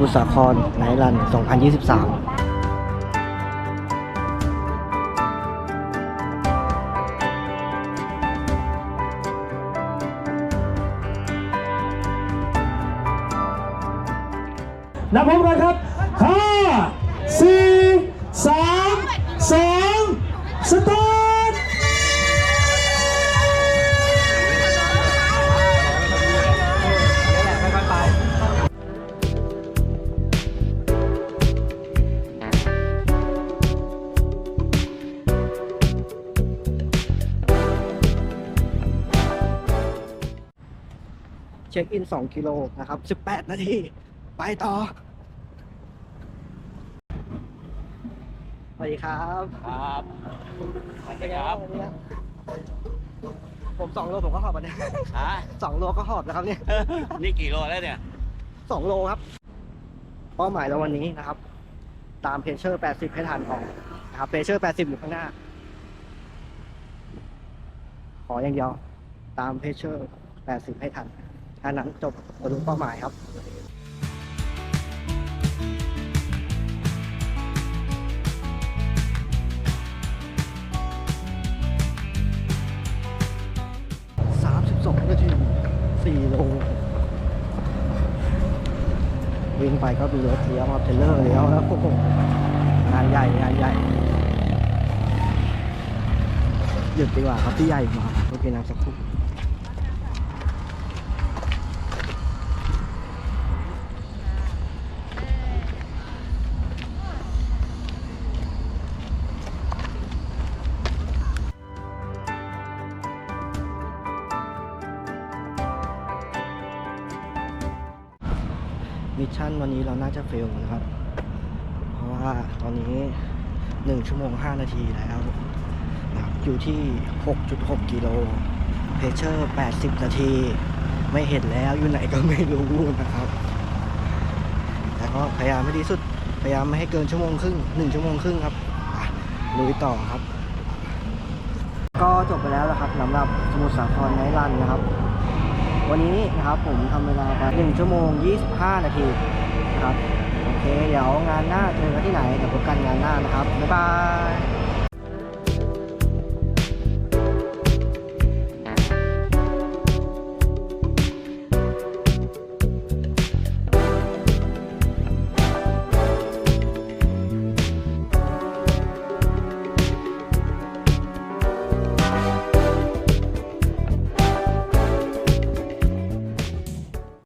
มุทรสาครไนรัน 2023นะพร้อมกันครับ เช็คอิน 2 กิโลนะครับ 18 นาที ไปต่อ สวัสดีครับ ครับสวัสดีครับเป็นไงางวันนี้ผมสองโลผมก็หอบอันเนี้ยฮะสองโลก็หอบนะครับเนี่ย นี่กี่โลแล้วเนี่ยสองโลครับ เป้าหมายเราวันนี้นะครับ ตามเพเชอร์ 80 ให้ทันก่อนนะครับเพเชอร์ 80 อยู่ข้างหน้า ขออย่างเดียว ตามเพเชอร์ 80 ให้ทัน ถ้านั้นจบบรรลุเป้าหมายครับสามสิบสองนาทีสี่โลวิ่งไปก็มีรถเลี้ยวมาเทเลอร์เลี้ยวแล้วโอ้โหงานใหญ่งานใหญ่หยุดดีกว่าครับที่ใหญ่มาโอเคนะสักครู่ มิชชั่นวันนี้เราน่าจะเฟลนะครับ เพราะว่าตอนนี้หนึ่งชั่วโมงห้านาทีแล้วนะครับอยู่ที่ 6.6 กิโลเพเชอร์ 80 นาที ไม่เห็นแล้วอยู่ไหนก็ไม่รู้นะครับ แต่ก็พยายามให้ดีสุด พยายามไม่ให้เกินชั่วโมงครึ่งหนึ่งชั่วโมงครึ่งครับลุยต่อครับ ก็จบไปแล้วนะครับสำหรับสมุทรสาครไนท์รันนะครับ วันนี้นะครับผมทำเวลาไป1ชั่วโมง 25 นาทีนะครับ โอเค เดี๋ยวงานหน้าเจอกันที่ไหน เดี๋ยวพบกันงานหน้านะครับ บ๊ายบาย